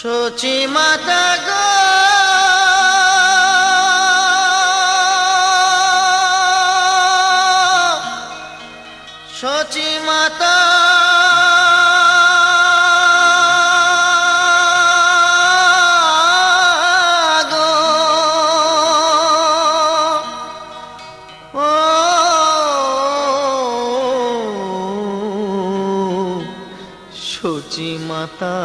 সচি মাতা গো। সচি মাতা সচি মাতা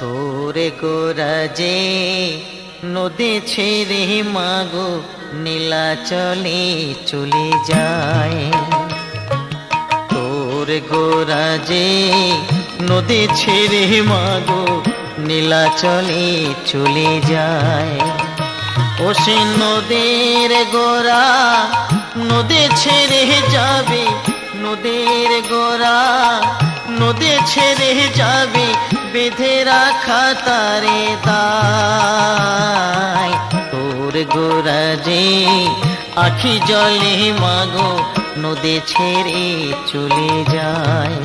তোরে গোরাজে নদী ছেড়ে মাগো নীলা চলে চলে যায়। তোর গোরাজে নদী ছেড়ে মাগো নীলা চলে চলে যায়। ও সে নদীর গোরা নদী ছেড়ে যাবে, নদীর গোরা নদী ছেড়ে যাবে, বেঁধে রাখা তারে দায়। তোর গোরা যে আখি জলে মাগো, নদী ছেড়ে চলে যায়।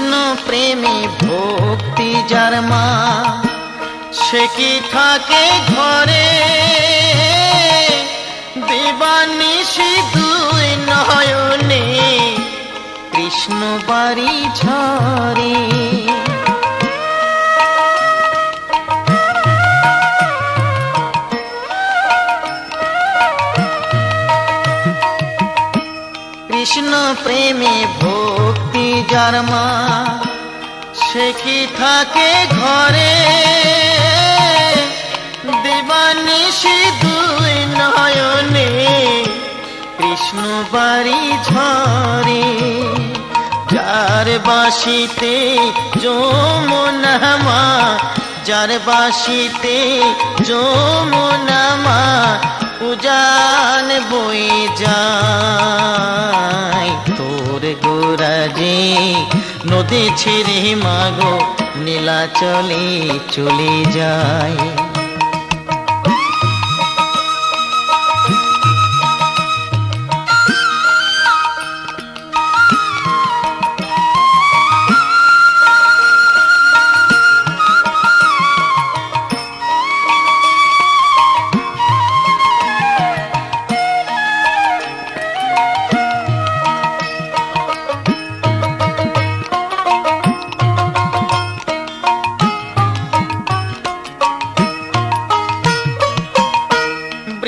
কৃষ্ণ প্রেমে ভক্তি যার মা, সে কি থাকে ঘরে? দিবানিশি দুই নয়নে কৃষ্ণ বাড়ি ঝরে। কৃষ্ণ প্রেমে ভক্তি যার মা, সে কি থাকে ঘরে? দিবানিশি দুই নয়নে, কৃষ্ণ বাড়ি ঝরে। যার বাসিতে যমুনামা যার বাসিতে যমুনামা উজান বই যায়। তোর গোরাজে নদী ছেড়ে মাগো নীলা চলে চলে যায়।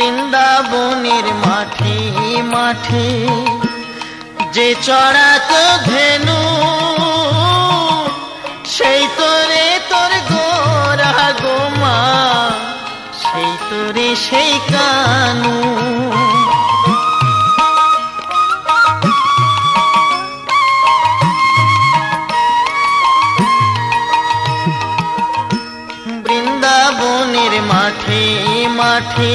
বৃন্দাবনের মাঠে মাঠে যে চড়াতো ধেনু সেই তোরে তোর গোরা গোমা সেই তোরে সেই কানু। বৃন্দাবনের মাঠে মাঠে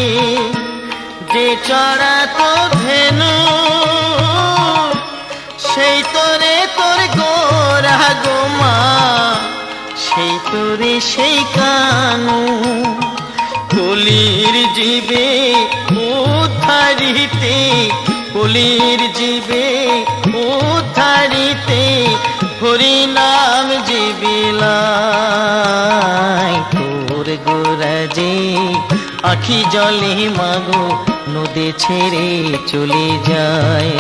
যে চড়াতো ধেনু, সেই তোরে তোর গোরা গোমা সেই তোরে সেই কানু। কলির জীবে উদ্ধারিতে, কলির জীবে উদ্ধারিতে হরি নাম জীবিলাই তোর গোরাজে আখি জলে মাগো নদী ছেড়ে চলে যায়।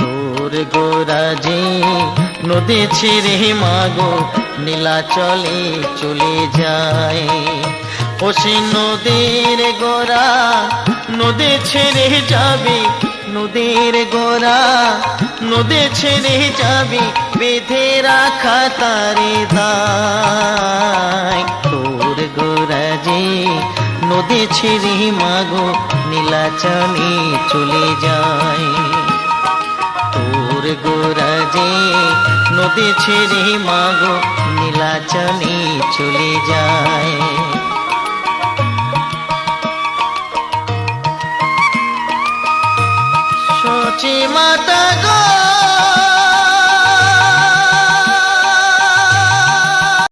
তোর গোরাজে নদী ছেড়ে মাগো, নীলা চলে চলে যায়। ও সে নদীর গোরা নদী ছেড়ে যাবে, নদীর গোরা নদী ছেড়ে যাবি, বেঁধে রাখা তারে দায় নদী ছেড়ে মাগো, নীলাচলে চলে যায় তোর গোরা যে নদী ছেড়ে মাগো, নীলাচলে চলে যায় সচে মাতা গো